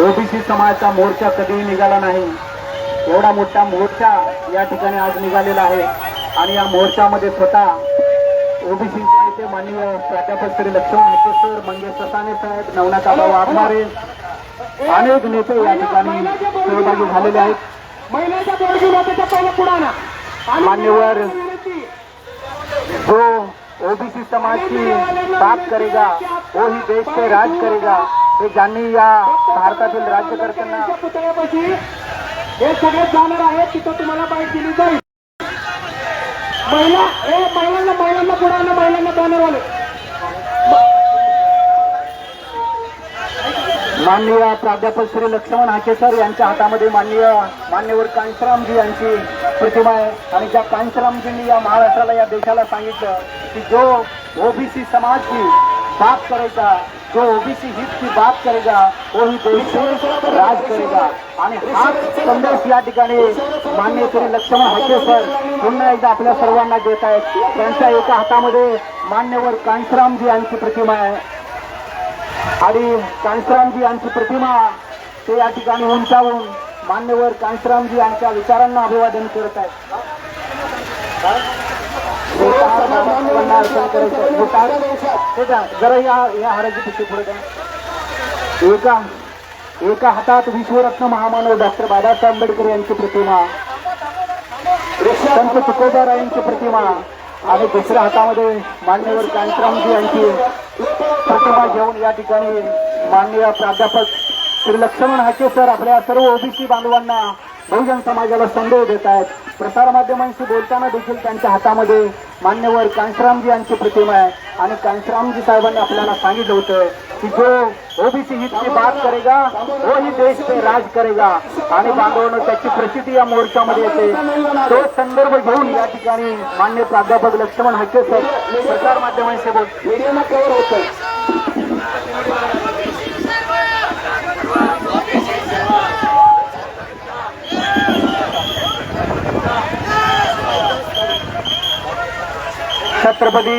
OBC समाजाचा मोर्चा कधीही निघाला नाही. एवढा मोठा मोर्चा या ठिकाणी आज निघालेला आहे. आणि या मोर्चामध्ये स्वतः ओबीसीचे नेते माननीय प्राध्यापक श्री लक्ष्मण सर मंगेश ससाने साहेब नवनाथ आबाव आभारे अनेक नेते या ठिकाणी सहभागी झालेले आहेत. मान्यवर जो ओबीसी समाज की बात करेगा वो ही देश पे राज करेगा हे ज्यांनी या भारतातील राज्यकर्त्यांना त्या पुतळ्यापाशी हे सगळे जाणार आहेत तिथं तुम्हाला बाईक दिली जाईल. महिला ए महिलांना महिलांना पुढे महिलांना बॅनरवाले माननीय प्राध्यापक श्री लक्ष्मण हाके सर यांच्या हातामध्ये माननीय मान्यवर कांशरामजी यांची प्रतिमा आहे. आणि ज्या कांशरामजींनी या महाराष्ट्राला या देशाला सांगितलं की जो ओबीसी समाज की बात करेगा जो ओबीसी हित की बात करेगा वही देश पे राज करेगा. आणि हा संदेश या ठिकाणी मान्य श्री लक्ष्मण हाके सर पुन्हा एकदा आपल्या सर्वांना देत आहेत. त्यांच्या एका हातामध्ये मान्यवर कांसरामजी यांची प्रतिमा आहे. आणि कांसरामजी यांची प्रतिमा ते या ठिकाणी उंचावून मान्यवर कांसरामजी यांच्या विचारांना अभिवादन करत आहेत. करायचं. जरा या हाराची पिशवी पुढे द्या एका एका हातात विश्वरत्न महामानव डॉक्टर बाबासाहेब आंबेडकर यांची प्रतिमा. संत तुकोबारायांची प्रतिमा. आणि दुसऱ्या हातामध्ये मान्यवर कांतरामजी यांची प्रतिमा. घेऊन या ठिकाणी माननीय प्राध्यापक श्री लक्ष्मण हाके सर आपल्या सर्व ओबीसी बांधवांना बहुजन समाजाला संदेश देत आहेत. प्रसारमाध्यमांशी बोलताना देखील त्यांच्या हातामध्ये मान्यवर कांशरामजी यांची प्रतिमा आहे. आणि कांशरामजी साहेबांनी आपल्याला सांगितलं होतं की जो ओबीसी हित की बात करेगा वो ही देश पे राज करेगा. आणि बांधवांनो त्याची प्रसिद्धी या मोर्चामध्ये येते. तो संदर्भ घेऊन या ठिकाणी मान्य प्राध्यापक लक्ष्मण हाके सर प्रसार माध्यमांशी बोल छत्रपती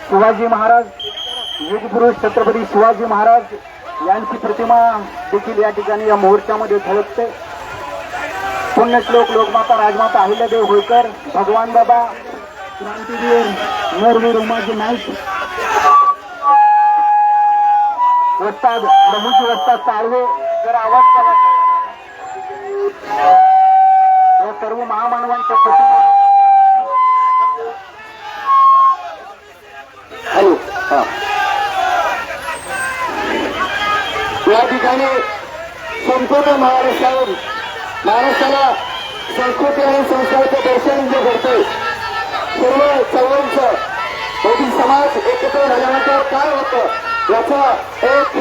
शिवाजी महाराज युगपुरुष छत्रपती शिवाजी महाराज यांची प्रतिमा देखील या ठिकाणी या मोर्चामध्ये झळकते पुण्यश्लोक लोकमाता राजमाता अहिल्यादेव होळकर भगवान बाबा क्रांतीवीर मोरवीर उमाजी नाईक वस्ताद प्रभूजी वस्ताद साळवे जर आवाज केला या सर्व महामानवांच्या प्रतिमा हॅलो हा या ठिकाणी संपूर्ण महाराष्ट्रावर महाराष्ट्राला संस्कृती आणि संस्काराचं दर्शन जे घडतंय सर्व चळवळींचं मोदी समाज एकत्र झाल्यानंतर काय होतं याचं एक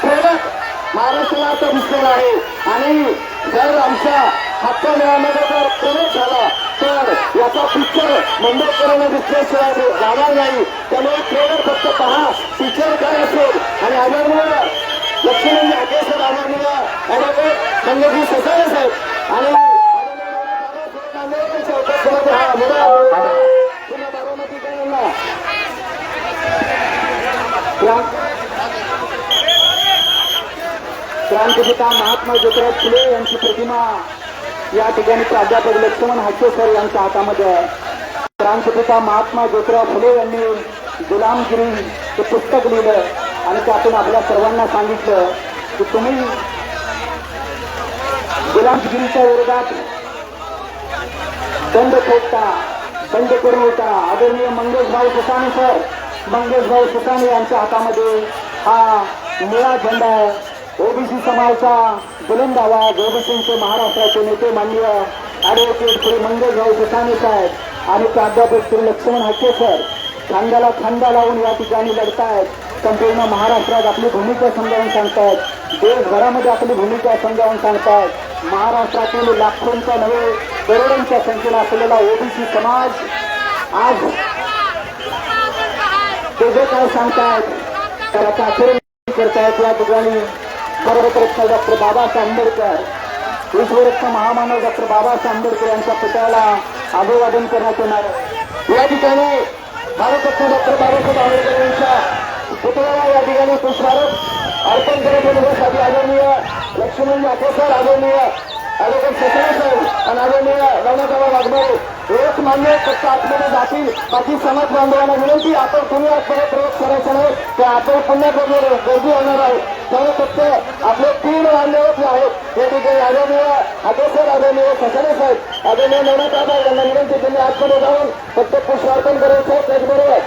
प्रेरक महाराष्ट्राला आता दिसलेलं आहे आणि जर आमच्या हक्क मिळामध्ये जर प्रेरक झाला तर याचा पिक्चर मुंबईकरांना दिसल्याशिवाय राहणार नाही. त्यामुळे ट्रेलर फक्त पहा पिक्चर काय असेल. आणि आदरणीय लक्ष्मण हाकेश्वर आदरणीय ॲडव्होकेट संजयजी ससाणे साहेब. आणि नांदेडकरांच्या उपस्थितीमध्ये हा क्रांतिपिता महात्मा ज्योतिराव फुले यांची प्रतिमा या ठिकाणी प्राध्यापक लक्ष्मण हाकेसर यांच्या हातामध्ये आहे. क्रांतिपिता महात्मा ज्योतिराव फुले यांनी गुलामगिरी हे पुस्तक लिहिलं आणि त्यातून आपल्या सर्वांना सांगितलं की तुम्ही गुलामगिरीच्या विरोधात दंड फोडता दंड करू होता आदरणीय मंगेशभाऊ सुसाने सर मंगेशभाऊ सुसाने यांच्या हातामध्ये हा निळा झेंडा आहे. ओबीसी समाजाचा बुलंद आवाज ओबीसीचे महाराष्ट्राचे नेते माननीय ॲडव्होकेट श्री मंगेशभाऊ सुसाने साहेब आणि प्राध्यापक श्री लक्ष्मण हाके सर खांद्याला खांदा लावून या ठिकाणी लढतायत. संपूर्ण महाराष्ट्रात आपली भूमिका समजावून सांगतायत. देशभरामध्ये आपली भूमिका समजावून सांगतायत. महाराष्ट्रातील लाखोंच्या नव्हे करोडांच्या संख्येला असलेला ओबीसी समाज आज ते जे काय सांगतायत त्याचा आचरण करतायत या ठिकाणी सर्वप्रथम डॉक्टर बाबासाहेब आंबेडकर. विश्वरत्न महामानव डॉक्टर बाबासाहेब आंबेडकर यांच्या पुतळ्याला अभिवादन करण्यात येणार आहे. या ठिकाणी भारतरत्न डॉक्टर बाबासाहेब आंबेडकर यांच्या पुतळ्याला या ठिकाणी पुष्पारत अर्पण करत येण्यासाठी आदरणीय लक्ष्मण सर आदरणीय ॲडव्होकेट सचिन साहेब आणि आदरणीय रवणादाबा वाघमारे एक मान्य फक्त आतमध्ये जातील. बाकी समाज बांधवांना विनंती आपण कुणी आतमध्ये प्रयोग करायचा नाही ते आपण पुन्हा गर्दी गर्दी होणार आहे. सर्व पक्ष आपले तीन मान्यवर आहेत ते ठिकाणी आदरणीय अध्यक्ष आदरणीय सचिन साहेब आदरणीय रवणादाबा यांना विनंती त्यांनी आतमध्ये जाऊन फक्त पुष्पार्पण करायचं आहे त्याचबरोबर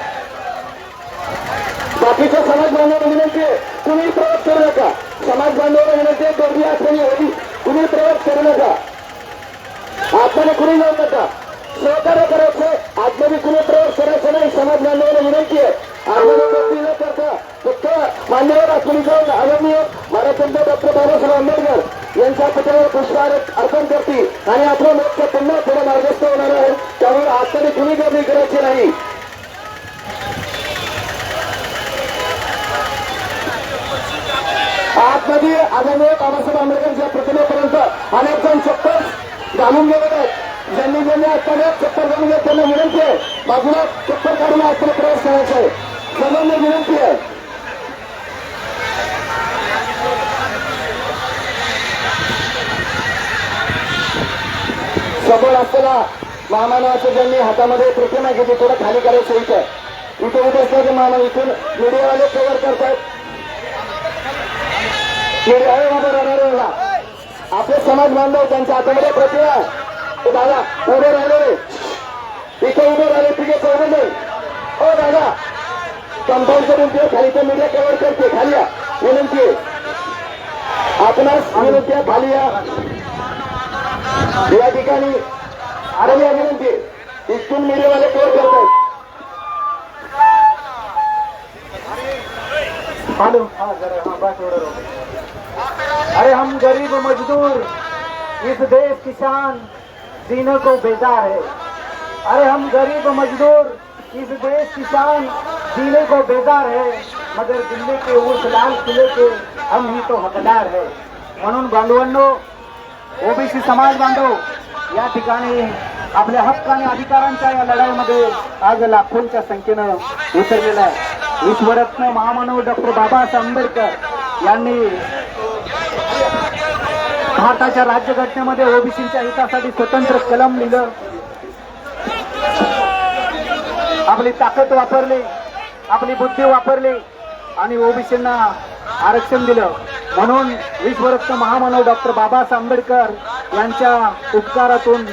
बाकीच्या समाज बांधवांना विनंती आहे कुणी प्रवास करू नका. समाज बांधवांना विनंती आहे गर्दी आठवणी होती कुणी प्रवास करू नका. आत्माने कुणी जाऊ नका. सहकार्य करायचं आतमध्ये कुणी प्रवास करायचं नाही समाज बांधवांना विनंती आहे. मान्यवर आतमध्ये आदरणीय महाराष्ट्र डॉक्टर बाबासाहेब आंबेडकर यांच्या पुतळ्यावर पुष्पहार अर्पण करतील आणि आपलं मोक्ष पुन्हा थोडं मार्गस्थ होणार आहे त्यामुळे आतमध्ये कुणी गर्दी करायची नाही. आतमध्ये आदरणीय बाबासाहेब आंबेडकरांच्या प्रतिमेपर्यंत अनेक जण चप्पल घालून गेलेले आहेत ज्यांनी ज्यांनी आतमध्ये चप्पल घालून घेत त्यांना विनंती आहे बाजूला चप्पल काढून आतमध्ये प्रवेश करायचा आहे. सर्वांना विनंती आहे. समोर असताना महामानवाचं ज्यांनी हातामध्ये प्रतिमा घेतली थोडं खाली करायचं इथं इथे उभे असल्याचे महामान इथून मीडियावाले कव्हर करतायत. उभं राहणारे आपले समाज बांधव त्यांच्या हातामध्ये प्रतिमा आहे. दादा उभे राहिले. इथे उभे राहिले तिथे चौघ जण हो दादा कंपाऊंड करून ते खाली ते मीडिया कव्हर करते खाली या. विनंती आपणास विनंती खाली या. या ठिकाणी आरवी अभिनंती आहे. इथून मीडियावाले कव्हर करतायत हॅलो. हाँ जरा हाँ बस अरे हम गरीब मजदूर इस देश किसान शान जीने को बेजार है। अरे हम गरीब मजदूर इस देश किसान शान जीने को बेजार है। मगर दिल्ली के उस लाल किले के हम ही तो हकदार है। म्हणून बांधवांनो ओबीसी समाज बांधव या ठिकाणी आपल्या हक्क आणि अधिकारांच्या या लढाईमध्ये आज लाखोंच्या संख्येनं उतरलेला आहे. विश्वरत्न महामानव डॉक्टर बाबासाहेब आंबेडकर यांनी भारताच्या राज्यघटनेमध्ये ओबीसीच्या हितासाठी स्वतंत्र कलम लिहिलं. आपली ताकद वापरली आपली बुद्धी वापरली आणि ओबीसींना आरक्षण दिलं. म्हणून विश्वरत्न महामानव डॉक्टर बाबासाहेब आंबेडकर यांच्या उपकारातून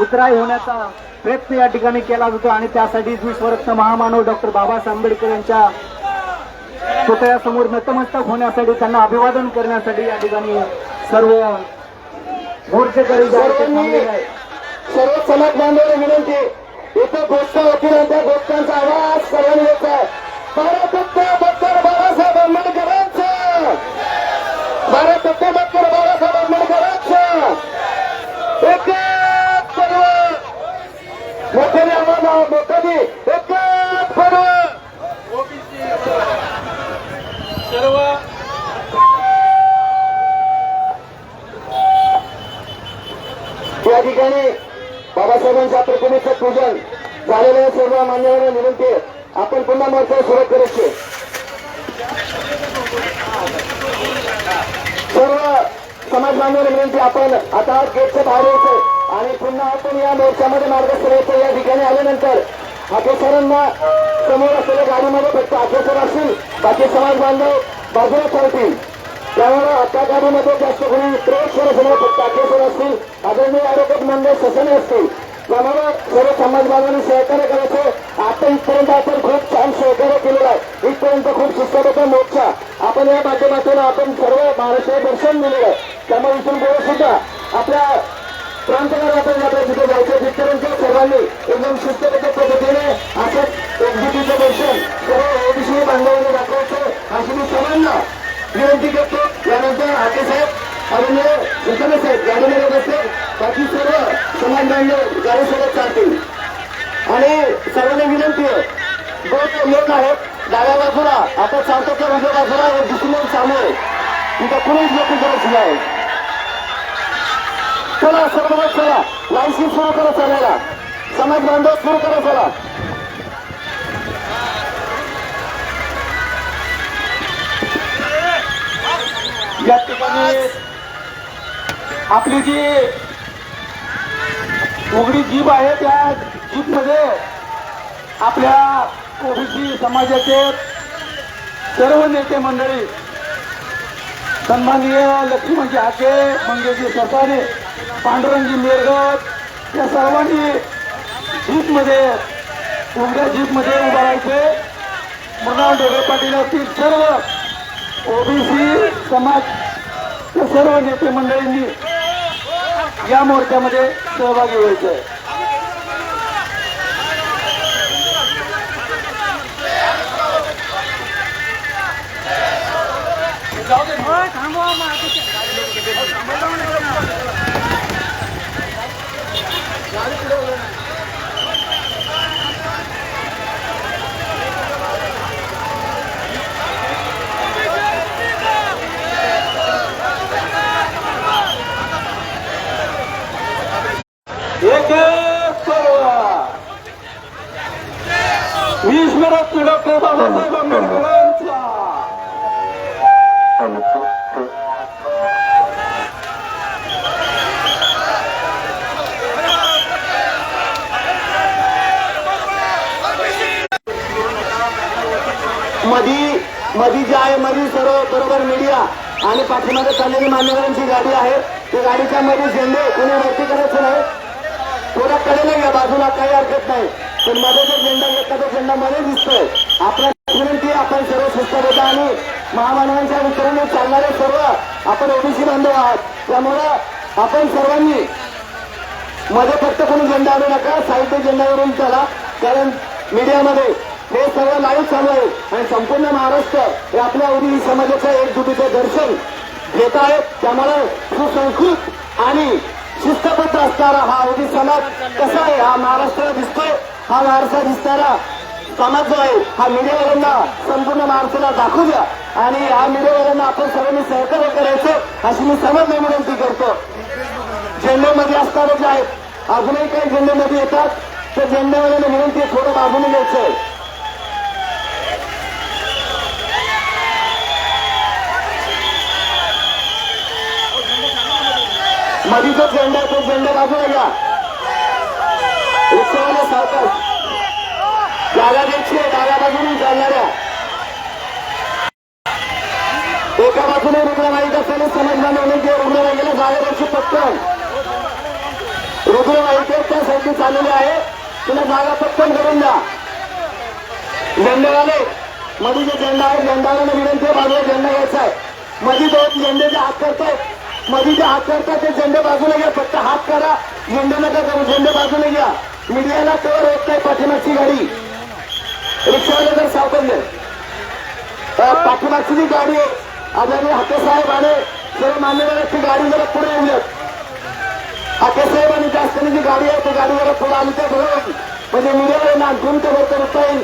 उतराई होण्याचा प्रयत्न या ठिकाणी केला जातो आणि त्यासाठीच विश्वरत्न महामानव डॉक्टर बाबासाहेब आंबेडकर यांच्या पुतळ्यासमोर नतमस्तक होण्यासाठी त्यांना अभिवादन करण्यासाठी या ठिकाणी सर्व मोर्चेकरी सर्व समाज बांधवांना विनंती. इथं गोष्ट त्या गोष्टांचा आवाज सर्वांनी येत आहे बाबासाहेब आंबेडकरांचं भारत डॉक्टर बाबासाहेब आंबेडकरांचं एकच पर्व. मोठ्याने आवाज मोठ्याने एकच पर्व. या ठिकाणी बाबासाहेबांच्या प्रतिमेचं पूजन झालेल्या सर्व मान्यवरांना विनंती आहे. आपण पुन्हा मोर्चा सुरू करायचे सर्व समाज बांधवांना विनंती आपण आता गेटच्या बाहेर यायचं आणि पुन्हा आपण या मोर्चामध्ये मार्गस्थ यायचं या ठिकाणी आल्यानंतर अखेसरांना समोर असलेल्या गाडीमध्ये फक्त अखेसर असतील. बाकी समाज बांधव बाजूला चालतील. त्यामुळे आता गाडीमध्ये जास्त कोणी प्रवेश करायचं नाही. फक्त अखेसर असतील. आदरणीय आरोग्य मंडळ ससने असतील. त्यामुळे सर्व समाज बांधवांनी सहकार्य करायचं आता इथपर्यंत आपण खूप छान सहकार्य केलेलं आहे. इथपर्यंत खूप शिस्तबद्ध मोर्चा. आपण या माध्यमातून आपण सर्व महाराष्ट्र दर्शन दिलेलं आहे. त्यामुळे इथून पुढे सुद्धा आपल्या प्रांतकाला आपण आपल्या तिथे जायचं. तिथपर्यंत सर्वांनी एकदम शिस्तबद्ध पद्धतीने असं एकजुटीचं दर्शन सर्व ओबीसी बांधवांनी दाखवायचं अशी मी सर्वांना विनंती करतो. यानंतर आके साहेब आदरणीय विठ्ठल साहेब गाडीमध्ये बसले बाकी सर्व समाज बांधव गाडीसोबत चालतील आणि सर्वांनी विनंती आहे दोन लोक आहेत डाव्या बाजूला आपण सांगतो तर उजव्या बाजूला एक दुसरी सामोर तिथं कुणीच लोक करायचं आहे चला सर्व चला. लाईन्स सुरू करा चालायला. समाज बांधव सुरू करा चला. या ठिकाणी आपली जी उघडी जीप आहे त्या जीपमध्ये आपल्या ओबीसी समाजाचे सर्व नेते मंडळी सन्माननीय लक्ष्मणजी हाके मंगेशजी ससारे पांडुरंगजी मेरगत या सर्वांनी जीपमध्ये उघड्या जीपमध्ये उभा राहायचे. मृणाल ढोबळे पाटील असतील सर्व ओबीसी समाज सर्व नेते मंडळींनी या मोर्चामध्ये सहभागी व्हायचंय. एक सर्व वीस मिनिट डॉक्टर बाबासाहेब आंबेडकरांचा मधी मधी जे आहे मधी सर्व बरोबर मीडिया आणि पाठीमागे चाललेली मान्यवरांची गाडी आहे. त्या गाडीच्या मध्ये झेंडे कोणी वरती करायचं नाही थोडा कडेला घ्या बाजूला काही हरकत नाही. पण माझा जो झेंडा एखादा झेंडा मध्ये दिसतोय आपल्या विनंती आपण सर्व शिस्तबद्ध आणि महामानवांच्या वितरणाने चालणारे सर्व आपण ओबीसी बांधव आहात. त्यामुळं आपण सर्वांनी मध्ये फक्त कोणी झेंडा आणू नका साहित्य झेंड्यावरून चला. कारण मीडियामध्ये हे सर्व लाईव्ह चालू आहे आणि संपूर्ण महाराष्ट्र हे आपल्या ओबीसी समाजाचं एकजुटीचं दर्शन घेत आहेत त्यामुळे सुसंस्कृत आणि शिस्तबद्ध असणारा हा ओबीसी समाज कसा आहे हा महाराष्ट्राला दिसतोय. हा वारसा दिसणारा समाज जो आहे हा मीडियावाल्यांना संपूर्ण महाराष्ट्राला दाखवू द्या. आणि या मीडियावाल्यांना आपण सर्वांनी सहकार्य करायचं अशी मी सर्वांना विनंती करतो. झेंड्यामध्ये असताना जे आहेत अजूनही काही झेंड्यामध्ये येतात. तर झेंड्यावाल्याला विनंती आहे, थोडं बाजूने घ्यायचं मधी जो झेंडा तो झेंडा बाजूला घ्या. जागा द्यायची आहे डाव्या बाजूने चालणाऱ्या एका बाजूने रुग्णवाहिका असताना समजणार विनंती रुग्णवाहिकेला जागा द्यायची पटकन रुग्णवाहिका साईडने आहे जागा पटकन करून द्या झेंडेवाले मध्ये जे झेंडा आहे झेंडावाला विनंती आहे बाजूला झेंडा घ्यायचा आहे मध्ये दोन झेंडेचे हात करतायत मध्ये जे हात करतात ते झेंडे बाजूला घ्या फक्त हात करा झेंडे नका करू झेंडे बाजूला घ्या. मीडियाला कवर होत नाही पाठीमागची गाडी. रिक्षावाले जर सावकारले पाठीमागची जी गाडी आहे आदरणीय हातेसाहेब आणि सर्व मान्यवरांची गाडी जरा पुढे आणल्यात हातेसाहेब आणि जास्तनी जी गाडी आहे ती गाडी जरा पुढे आली तर बरोबर म्हणजे मीडियाला नागपूर ते होत येईल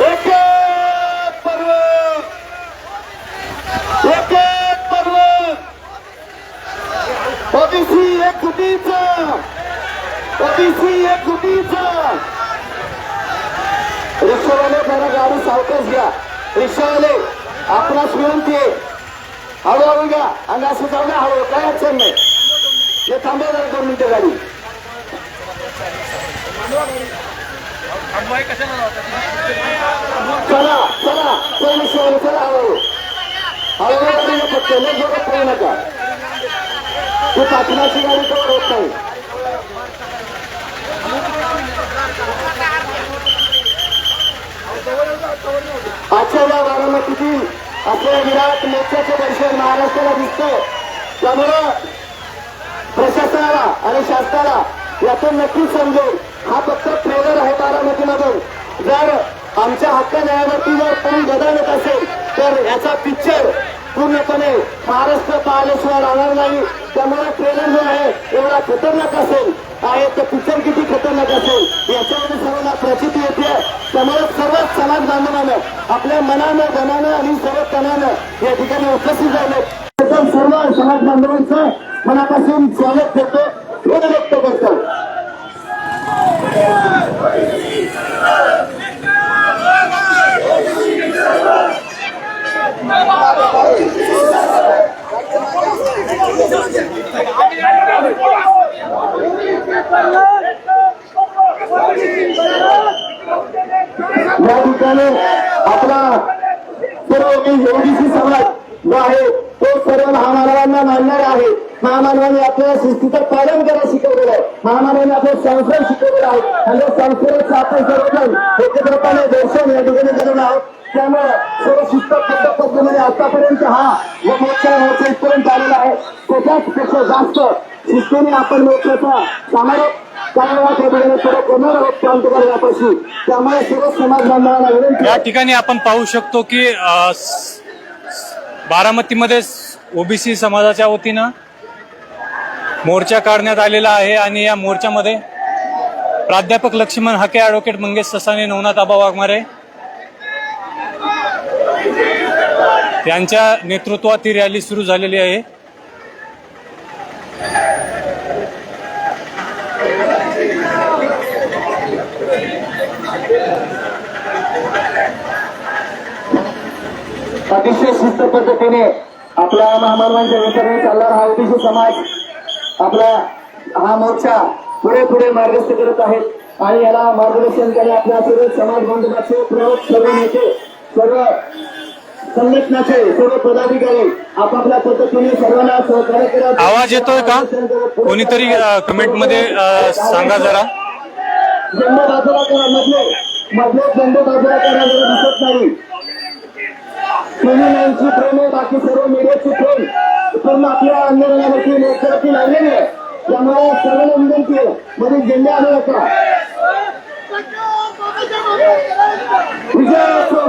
एक पर्व एक पर्व ओबीसी एक गुटीचं ओबीसी एक गुटीचं रिक्षावाले जरा गाडी सावकाश घ्या. रिक्षावाले आपणास विनंती आहे. हळूहळू घ्या. आणि असं जाऊ द्या हळू. काय अडचण नाही. हे थांबवा जरा दोन मिनिटं गाडी. चला चला. कोण शिवाय चला हळूहळू हळूहळू गाडी फक्त. लय जोरात नका. तू पाठणाची गाडी कवर होत नाही. आजच्या या बारामतीतील आपल्या विराट मोर्चाचे दर्शन महाराष्ट्राला दिसतं त्यामुळं प्रशासनाला आणि शासनाला यातून नक्कीच समजेल हा फक्त ट्रेलर आहे बारामतीमधून. जर आमच्या हक्क न्यायावरती जर कोणी गदा येत असेल तर याचा पिक्चर पूर्णपणे महाराष्ट्र पाहिल्याशिवाय राहणार नाही. त्यामुळे ट्रेलर जो आहे एवढा खतरनाक असेल आहे तर पिक्चर किती खतरनाक असेल याच्यामध्ये सर्वांना प्रचिती येते. त्यामुळे सर्व समाज बांधवानं आपल्या मनानं धनानं आणि सर्व तनानं या ठिकाणी उपस्थित झालो. प्रथम सर्व समाज बांधवांचं मनापासून स्वागत करतो. ऋण व्यक्त करतो. या ठिकाणी आपला सर्व ओबीसी समाज जो आहे तो सर्व महामानवांना मानणार आहे. महामानवांनी आपल्या शिस्तीचं पालन करायला शिकवलेलं आहे. महामानवांनी आपलं संस्कार शिकवलेलं आहे. आणि या संस्काराचं आपण सर्वजण एकत्रपणे दर्शन या ठिकाणी केलेलं आहोत त्यामुळे सर्व शिस्तबद्ध पद्धतीने आतापर्यंत हा व मोर्चा मोर्चा इथपर्यंत आलेला आहे. त्याच्याच पेक्षा जास्त शिस्तीने आपण मोर्चाचा समारोप या ठिकाणी आपण पाहू शकतो की बारामतीमध्ये ओबीसी समाजाच्या वतीनं मोर्चा काढण्यात आलेला आहे आणि या मोर्चामध्ये प्राध्यापक लक्ष्मण हाके ॲडव्होकेट मंगेश ससाने नवनाथ आबा वाघमारे यांच्या नेतृत्वात ही रॅली सुरू झालेली आहे. अतिशय शिस्त पद्धतीने आपल्या महामानवांच्या विचाराने चालणारा हा ओबीसी समाज आपला हा मोर्चा पुढे पुढे मार्गस्थ करत आहेत आणि याला मार्गदर्शन करणे आपल्या सर्व समाज बांधवाचे प्रमुख सर्व नेते सर्व संघटनाचे सर्व पदाधिकारी आपापल्या पद्धतीने सर्वांना सहकार्य करत आवाज येतोय का? कोणीतरी अ, कमेंटमध्ये अ, सांगा जरा. झेंडा बाजूला करा मधले मधले झेंडे बाजूला करा जरा दिसत नाही. टीव्ही प्रेम आहे बाकी सर्व मीडियाची प्रेम पूर्ण आपल्या आंदोलनावरती मोर्चावरती लागलेली आहे त्यामुळे सर्वांना विनंती आहे मध्ये झेंडे आणू होता. विजय असो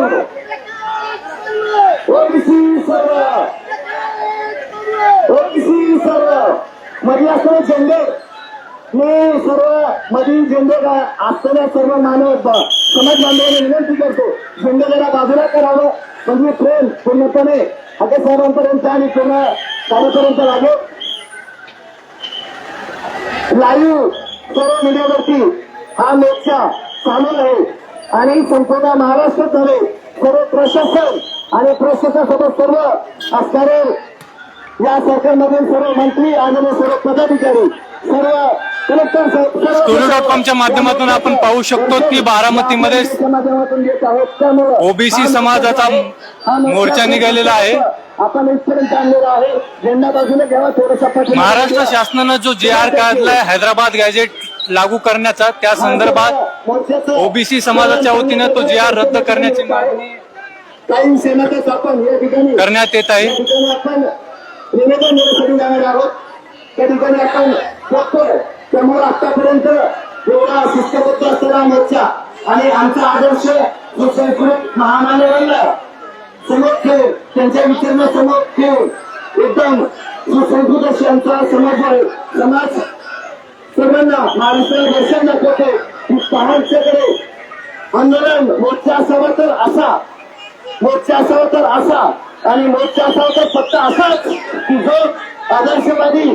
ओबीसी सर्व. ओबीसी सर्व. मध्ये असो झेंडे मी सर्व मधील झेंडे असलेल्या सर्व मानव समाज बांधवांना विनंती करतो. झेंडे बाजूला करावं. म्हणजे प्रेम पूर्णपणे हाके साहेबांपर्यंत आणि पूर्ण कार्यापर्यंत लागेल. लाईव्ह सर्व मीडियावरती हा मोर्चा चालू आहे. आणि संपूर्ण महाराष्ट्रात नव्हे सर्व प्रशासन आणि प्रशासनासोबत सर्व असणारे या सरकारमधील सर्व मंत्री आणि सर्व पदाधिकारी सर्व कलेक्टर डॉट कॉमच्या माध्यमातून आपण पाहू शकतो की बारामतीमध्ये ओबीसी समाजाचा मोर्चा निघालेला आहे. आपण इथपर्यंत आणलेला आहे झेंडा बाजूला घ्यावा थोडासा महाराष्ट्र शासनानं जो जे आर काढलाय हैदराबाद गॅजेट लागू करण्याचा त्या संदर्भात ओबीसी समाजाच्या वतीनं तो जे आर रद्द करण्याची मागणी करण्यात येत आहे आपण त्या ठिकाणी आपण त्यामुळे आतापर्यंत एवढा शिस्तबद्ध असलेला मोर्चा आणि आमचा आदर्श जो संस्कृत महामान्यवांना समोर ठेवून त्यांच्या विचारणा समोर ठेवून एकदम सुसंस्कृत अशी आमचा समाज आहे समाज सर्वांना महाराष्ट्राला दर्शन दाखवतो की पहाडच्याकडे आंदोलन मोर्चा असावा तर असा मोर्चा असावा तर असा आणि मोर्चा असावा तर फक्त असाच की जो आदर्शवादी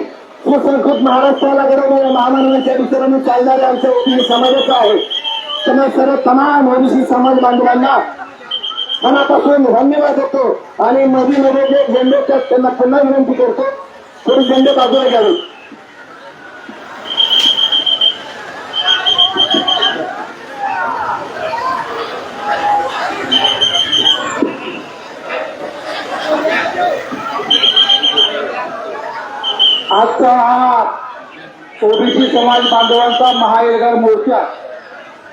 सुसंस्कृत महाराष्ट्राला घडवणाऱ्या महामानवांच्या विचाराने चालणाऱ्या आमच्या ओबीसी समाजाचा आहे. त्यामुळे सर्व तमाम ओबीसी समाज बांधवांना मनापासून धन्यवाद देतो. आणि नदीमध्ये मध्ये जे झेंडे त्यांना पुन्हा विनंती करतो. थोडी झेंडे बाजूला घ्यावी. आजचा हा ओबीसी समाज बांधवांचा महाएल्गार मोर्चा.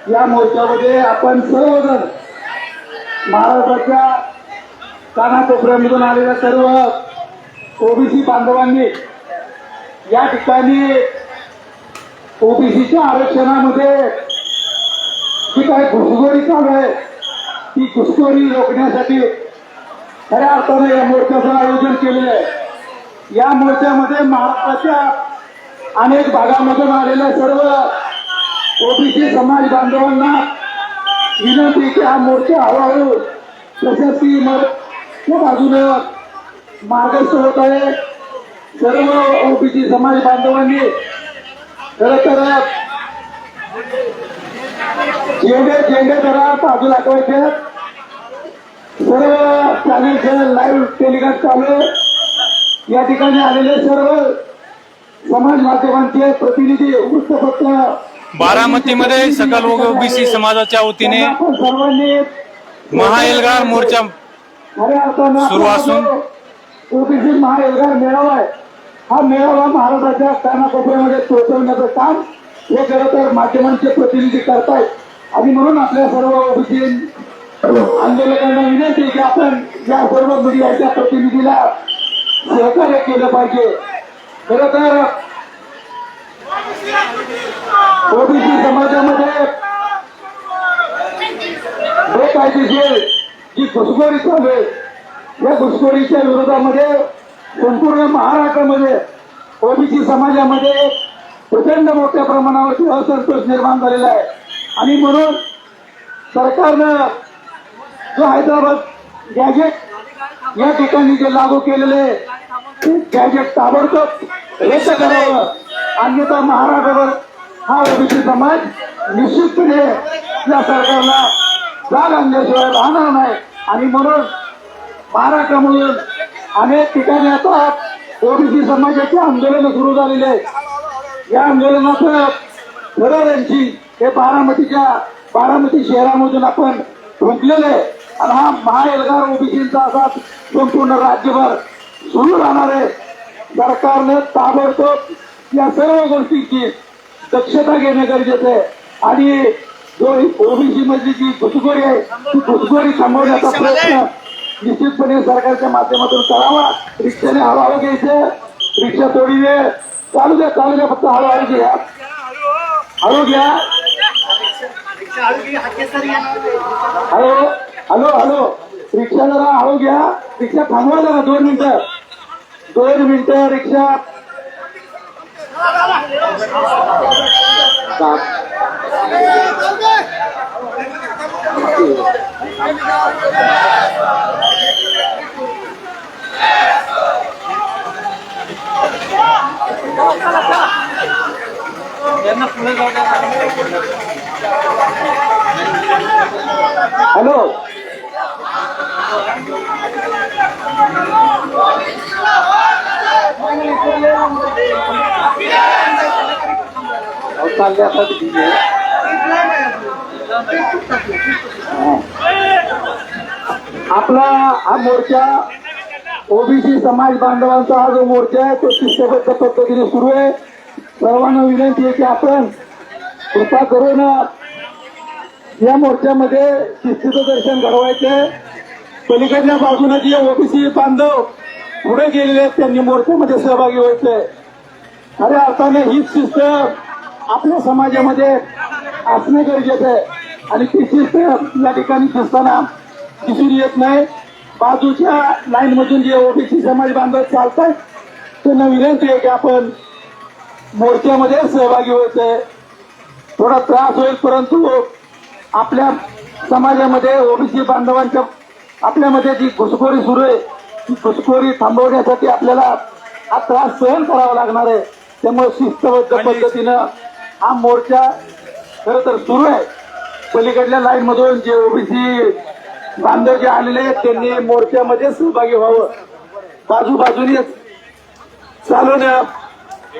या मोर्चामध्ये आपण सर्वजण महाराष्ट्राच्या कानाकोपऱ्यामधून आलेल्या सर्व ओबीसी बांधवांनी या ठिकाणी ओबीसीच्या आरक्षणामध्ये जी काही घुसखोरी चालू आहे ती घुसखोरी रोखण्यासाठी खऱ्या अर्थाने या मोर्चाचं आयोजन केलेलं आहे. या मोर्चामध्ये महाराष्ट्राच्या अनेक भागामधून आलेल्या सर्व ओबीसी समाज बांधवांना विनंती की हा मोर्चा हळूहळू प्रशासकीय इमारतच्या मार्गस्थ होत आहे सर्व ओबीसी समाज बांधवांनी खर तर झेंडे झेंडे जरा बाजू दाखवायचे सर्व चॅनलचे लाईव्ह टेलिकास्ट चालू आहे. या ठिकाणी आलेले सर्व समाज माध्यमांचे प्रतिनिधी वृत्तपत्र बारामतीमध्ये सकल ओबीसी समाजाच्या वतीने सर्वांनी महाएल्गार मोर्चा सुरू असून ओबीसी महाएल्गार मेळावा आहे. हा मेळावा महाराष्ट्राच्या कानाकोपऱ्यामध्ये पोहोचवण्याचं काम हे खरं तर माध्यमांचे प्रतिनिधी करतायत. आणि म्हणून आपल्या सर्व ओबीसी आंदोलकांना विनंती की आपण या सर्व मीडियाच्या प्रतिनिधीला सहकार्य केलं पाहिजे. खरं तर ओबीसी समाजामध्ये बेकायदेशीर जी घुसखोरी चालू आहे या घुसखोरीच्या विरोधामध्ये संपूर्ण महाराष्ट्रामध्ये ओबीसी समाजामध्ये प्रचंड मोठ्या प्रमाणावरती असंतोष निर्माण झालेला आहे. आणि म्हणून सरकारनं जो हैदराबाद गॅजेट या ठिकाणी जे लागू केलेले गॅजेट ताबडतोब रद्द करावं अन्यथा महाराष्ट्रावर हा ओबीसी समाज निश्चितपणे या सरकारला जाग आणल्याशिवाय राहणार नाही. आणि म्हणून महाराष्ट्रामधून अनेक ठिकाणी आता ओबीसी समाजाचे आंदोलन सुरू झालेले आहे या आंदोलनात खरं यांची हे बारामतीच्या बारामती शहरामधून आपण फुंकलेले आहे आणि हा महाएल्गार ओबीसीचा असा संपूर्ण राज्यभर सुरू राहणार आहे. सरकारनं ताबडतोब या सर्व गोष्टींची दक्षता घेणे गरजेचं आहे. आणि जो ओबीसी मधली जी घुसखोरी आहे ती घुसखोरी थांबवण्याचा प्रयत्न निश्चितपणे सरकारच्या माध्यमातून करावा. रिक्षाने हळूहळू घ्यायचं रिक्षा थोडी वेळ चालू द्या चालू द्या फक्त हळूहळू घ्या. हळू घ्या. Hello hello hello. रिक्षा जरा हळू घ्या. रिक्षा थांबवा जरा दोन मिनिटं. दोन मिनिटं रिक्षा. हॅलो. आपला हा मोर्चा ओबीसी समाज बांधवांचा हा जो मोर्चा आहे तो शिस्तबद्ध पद्धतीने सुरू आहे. सर्वांना विनंती आहे की आपण कृपा करून या मोर्चामध्ये शिस्तीचं दर्शन घडवायचे पलीकडल्या बाजूने जे ओबीसी बांधव पुढे गेलेले आहेत त्यांनी मोर्चामध्ये सहभागी व्हायचंय खऱ्या अर्थाने हीच शिस्त आपल्या समाजामध्ये असणे गरजेचं आहे. आणि ती शिस्त या ठिकाणी दिसताना दिसून येत नाही. बाजूच्या लाईन मधून जे ओबीसी समाज बांधव चालतात त्यांना विनंती आहे की आपण मोर्चामध्ये सहभागी व्हायचंय थोडा त्रास होईल परंतु आपल्या समाजामध्ये ओबीसी बांधवांच्या आपल्यामध्ये जी घुसखोरी सुरू आहे ती घुसखोरी थांबवण्यासाठी आपल्याला हा त्रास सहन करावा लागणार आहे. त्यामुळे शिस्तबद्ध पद्धतीनं हा मोर्चा खर तर सुरू आहे. पलीकडल्या लाईन मधून जे ओबीसी बांधव जे आलेले आहेत त्यांनी मोर्चामध्ये सहभागी व्हावं. बाजूबाजूने चालून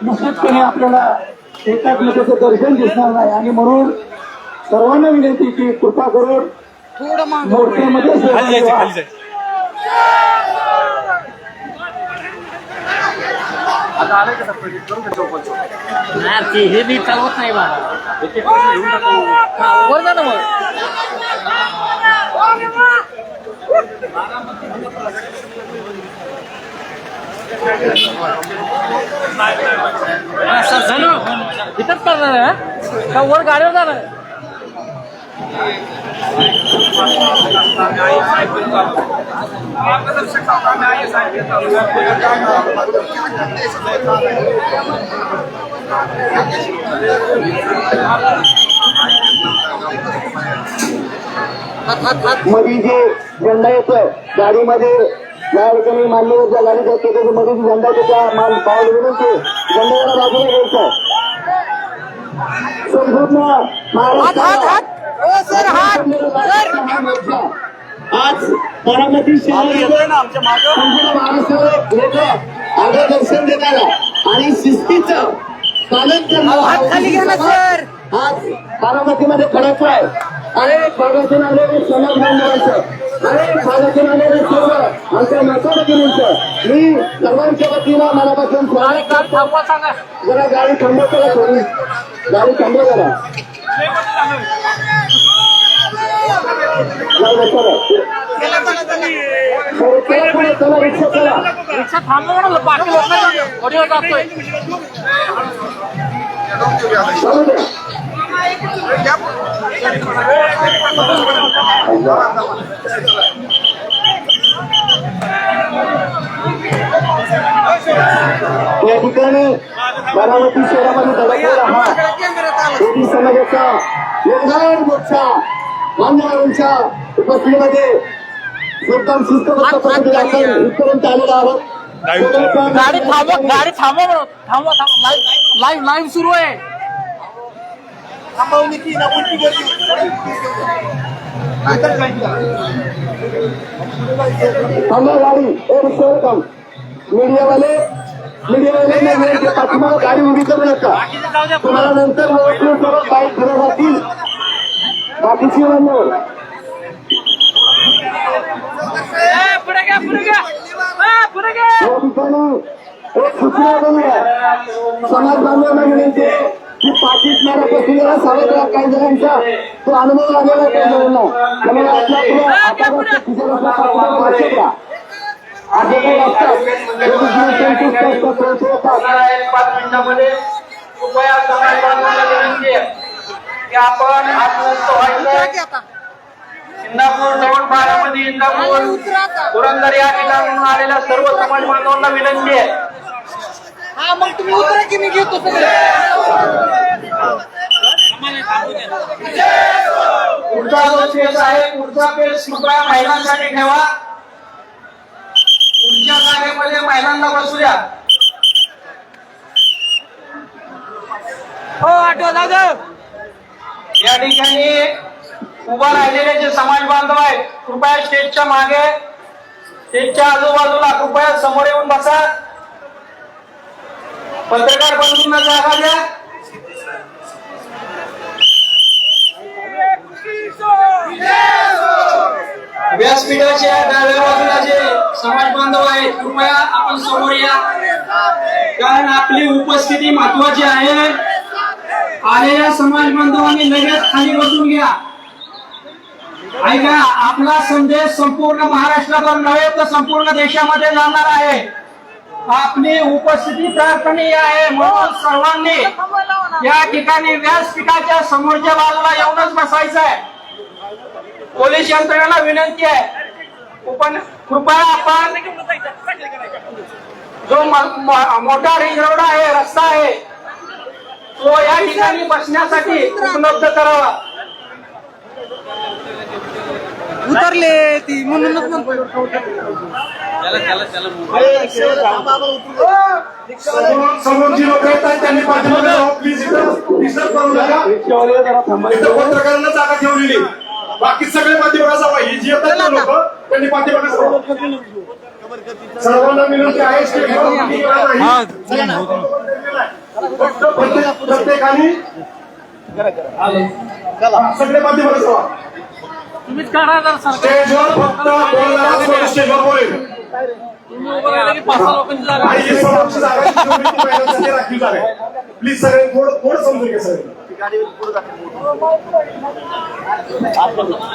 निश्चितपणे आपल्याला एकात्मतेचं दर्शन दिसणार नाही. आणि म्हणून सर्वांना विनंती की कृपा करून खाली जायचं नाही, ते हे बी चालवत नाही बाबा हा, वर जा ना मग हा, सर, झालं. इथंच करणार आहे हा? का वर गाडीवर जाणार आहे? मध्ये जे झेंडा येतोय. गाडीमध्ये या ठिकाणी मान्यवर ज्या गाडीत येतो त्याच्या मध्ये जो झेंडा येतो त्या मान पावलं विनंती झेंडा जरा बाजूला घ्यायचा संपूर्ण महाराष्ट्राला हा मोर्चा आज बारामती संपूर्ण महाराष्ट्राला लोक आदरदर्शन देणारा आणि शिस्तीचं पालन करणारा आज बारामतीमध्ये खडकलाय अनेक भागातून आलेले समाज बांधवांचं अनेक भागातून आलेले सर्व आमच्या माता भगिनींचं मी सर्वांच्या वतीनं मनापासून जरा गाडी थांबवतो गाडी थांबव जरा. जाऊ दे, चला. हो, चला पुढे, चला रिक्षा या ठिकाणी बारामती शहरामध्ये धडकलेला हा शेती समाजाचा योगदान मोर्चा मान्यवरांच्या उपस्थितीमध्ये एकदम शिस्तबद्ध पद्धतीने आपण इथपर्यंत आलेलो आहोत गाडी थांबवा गाडी थांबवा म्हणून थांबवा थांबवा लाईव्ह लाईव्ह लाईव्ह सुरू आहे थांबा गाडी ए रिक्षावर थांब मीडियावाले मीडियावाले नाही पाठीमागे गाडी उभी करू नका. तुम्हाला नंतर ओळखून सोबत बाईक फिरत जातील. बाकीची मान्यवर हो, या ठिकाणी एक सूचना करूया समाज बांधवांना विनंती की पाकिस्तान बसलेला सावध काही जणांचा. तो अनुभव लागलेला काही जणांना. त्यामुळे आपल्या पाच मिनिटामध्ये कृपया समाज बांधवांना विनंती आहे. की आपण आत्मस्थ व्हायचं इंदापूर नवीन बारामती इंदापूर पुरंदर या ठिकाणून आलेल्या सर्व समाज बांधवांना विनंती आहे हा मग तुम्ही उतरा की मी घेतो सगळे पुढचा जो पेज आहे पुढचा पेज कृपया महिलांसाठी ठेवा. पुढच्या जागेमध्ये महिलांना बसू द्या. हो आठवा दादा या ठिकाणी उभा राहिलेले जे समाज बांधव आहेत कृपया स्टेजच्या मागे स्टेजच्या आजूबाजूला कृपया समोर येऊन बसा. पत्रकार बंधूंना जागा द्या. व्यासपीठाच्या डाव्या बाजूला जे समाज बांधव आहेत. कृपया आपण समोर या. कारण आपली उपस्थिती महत्वाची आहे. आलेल्या समाज बांधवांनी लगेच खाली बसून घ्या. ऐका आपला संदेश संपूर्ण महाराष्ट्रावर नव्हे तर संपूर्ण देशामध्ये जाणार आहे. आपली उपस्थिती प्रार्थनीय आहे म्हणून सर्वांनी या ठिकाणी व्यासपीठाच्या समोरच्या बाजूला येऊनच बसायचं आहे पोलीस यंत्रणेला विनंती आहे. उपन कृपया आपण जो मोठा रिंग रोड आहे रस्ता आहे तो या ठिकाणी बसण्यासाठी उपलब्ध करावा. उतरले ती म्हणूनच म्हणतो. समोर जी लोक आहेत त्यांनी जावं. प्लीज इथं डिस्टर्ब करू नका. पत्रकारांना जागा ठेवलेली. बाकी सगळे पाठीमागे जावा. ही जी येतात ना लोक त्यांनी पाठीमागे. सर्वांना विनंती आहे. फक्त प्रत्येक- प्रत्येकाने सगळे पाठीमागे जावा. तुम्हीच काढा जरा सरकार स्टेजवर फक्त बोलणारा स्टेजवर बोलेल. प्लीज सगळे थोडं थोडं समजून घ्या सगळे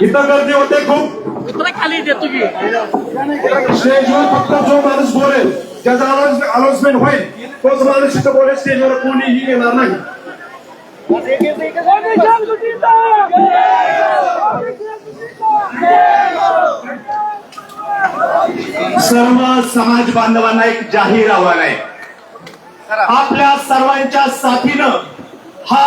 इथं गर्दी होते खूप. खाली देतो की. स्टेजवर फक्त जो माणूस बोलेल ज्याचा अनाउन्समेंट होईल. तोच माणूस इथं बोलेल स्टेजवर कोणीही येणार नाही. सर्व समाज बांधवांना एक जाहीर आव्हान आहे. आपल्या सर्वांच्या साथीनं हा